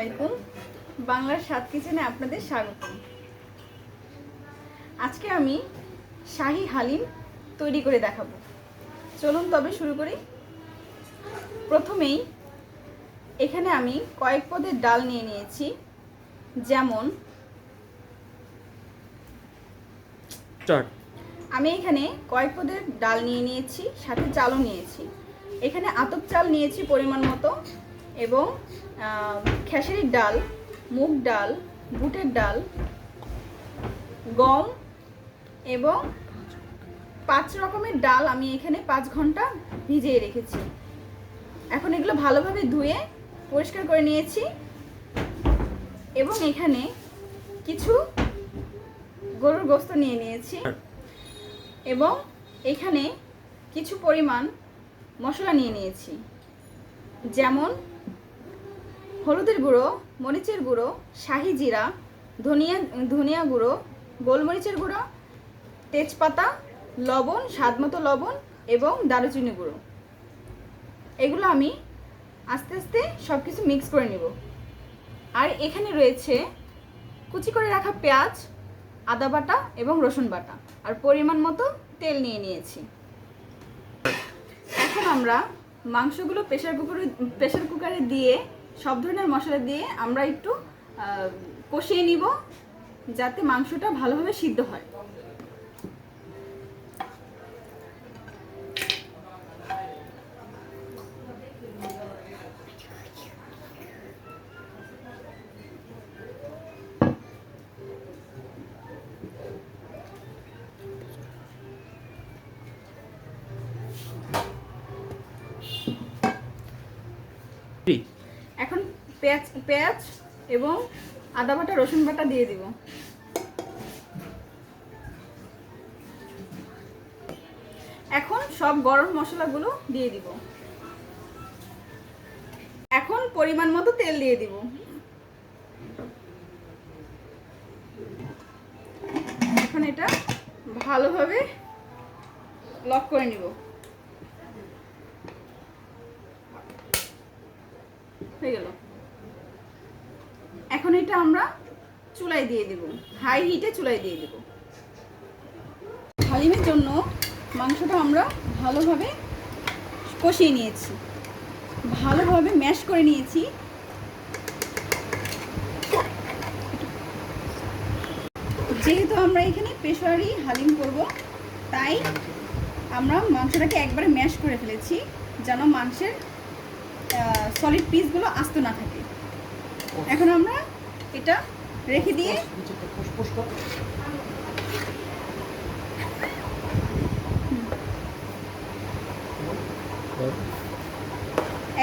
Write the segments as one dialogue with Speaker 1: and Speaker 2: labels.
Speaker 1: আলাইকুম। বাংলার স্বাদ কিচেনে আপনাদের স্বাগত আজকে আমি শাহি হালিম তৈরি করে দেখাবো। চলুন তবে শুরু করি। প্রথমেই এখানে আমি কয়েক পদের ডাল নিয়ে নিয়েছি যেমন আমি এখানে কয়েক পদের ডাল নিয়ে নিয়েছি সাথে চালও নিয়েছি। এখানে আতপ চাল নিয়েছি পরিমাণ মতো। এবং খেসারির ডাল, মুগ ডাল, বুটের ডাল, গম এবং পাঁচ রকমের ডাল আমি এখানে পাঁচ ঘণ্টা ভিজিয়ে রেখেছি। এখন এগুলো ভালোভাবে ধুয়ে পরিষ্কার করে নিয়েছি এবং এখানে কিছু গরুর গোস্ত নিয়ে নিয়েছি এবং এখানে কিছু পরিমাণ মশলা নিয়ে নিয়েছি। যেমন হলুদের গুঁড়ো, মরিচের গুঁড়ো, শাহি জিরা, ধনিয়া ধনিয়া গুঁড়ো, গোলমরিচের গুঁড়ো, তেজপাতা, লবণ, স্বাদমতো লবণ এবং দারুচিনি গুঁড়ো। এগুলো আমি আস্তে আস্তে সব কিছু মিক্স করে নেব। আর এখানে রয়েছে কুচি করে রাখা পেঁয়াজ, আদা বাটা এবং রসুন বাটা। আর পরিমাণ মতো তেল নিয়ে নিয়েছি। এখন আমরা মাংসগুলো প্রেশার কুকারে প্রেশার কুকারে দিয়ে সব ধরনের মশলা দিয়ে আমরা একটু কষিয়ে নিব যাতে মাংসটা ভালোভাবে সিদ্ধ হয়।
Speaker 2: থ্রি
Speaker 1: এখন পেঁয়াজ পেঁয়াজ এবং আদা বাটা, রসুন বাটা দিয়ে দিব। এখন সব গরম মশলাগুলো দিয়ে দিব। এখন পরিমাণ মতো তেল দিয়ে দিব। এখন এটা ভালোভাবে লক করে নিব। হয়ে গেল। এখন এটা আমরা চুলায় দিয়ে দেব। হাই হিটে চুলায় দিয়ে দেব। হালিমের জন্য মাংসটা আমরা ভালোভাবে কষিয়ে নিয়েছি। ভালোভাবে ম্যাশ করে নিয়েছি। যেহেতু আমরা এখানে পেশোয়ারি হালিম করব, তাই আমরা মাংসটাকে একবারে ম্যাশ করে ফেলেছি, যেন মাংসের সলিড পিসগুলো আস্ত না থাকে। এখন আমরা এটা রেখে দিয়ে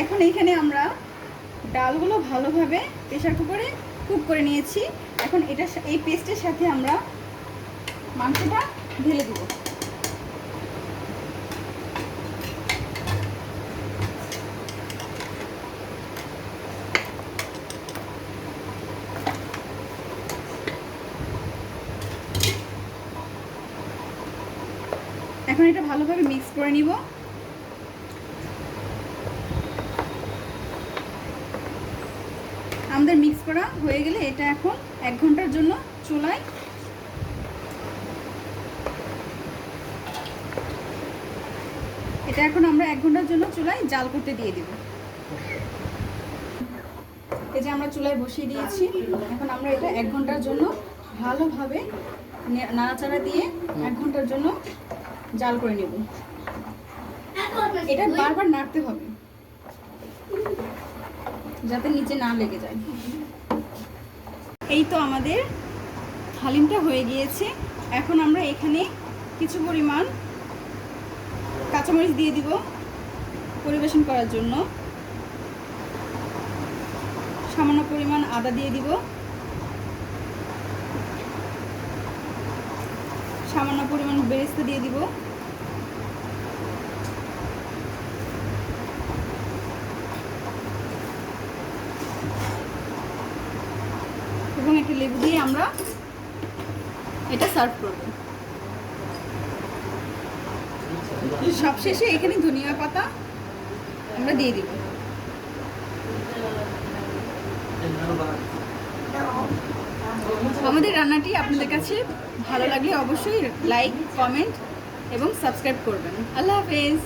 Speaker 1: এখন এইখানে আমরা ডালগুলো ভালোভাবে প্রেশার কুকারে কুক করে নিয়েছি। এখন এটা এই পেস্টের সাথে আমরা মাংসটা ঢেলে দেবো। এখন এটা ভালোভাবে মিক্স করে নিব। আমাদের মিক্স করা হয়ে গেলে এটা এখন এক ঘণ্টার জন্য চুলায় এটা এখন আমরা এক ঘণ্টার জন্য চুলায় জাল করতে দিয়ে দিব। এই যে আমরা চুলায় বসিয়ে দিয়েছি, এখন আমরা এটা এক ঘণ্টার জন্য ভালোভাবে নাড়াচাড়া দিয়ে এক ঘণ্টার জন্য জাল করে নেব। এটা বারবার নাড়তে হবে। যাতে নিচে না লেগে যায়। এই তো আমাদের হালিমটা হয়ে গিয়েছে। এখন আমরা এখানে কিছু পরিমাণ কাঁচামরিচ দিয়ে দিব পরিবেশন করার জন্য। সামান্য পরিমাণ আদা দিয়ে দিব। সামান্য পরিমাণ বেরেস্তা দিয়ে দিব। একটু লেবু দিয়ে আমরা এটা সার্ভ করব। সবশেষে এখানে ধনিয়া পাতা আমরা দিয়ে দিব। আমাদের রান্নাটি আপনাদের কাছে ভালো লাগলে অবশ্যই লাইক কমেন্ট এবং সাবস্ক্রাইব করবেন। আল্লাহ হাফেজ।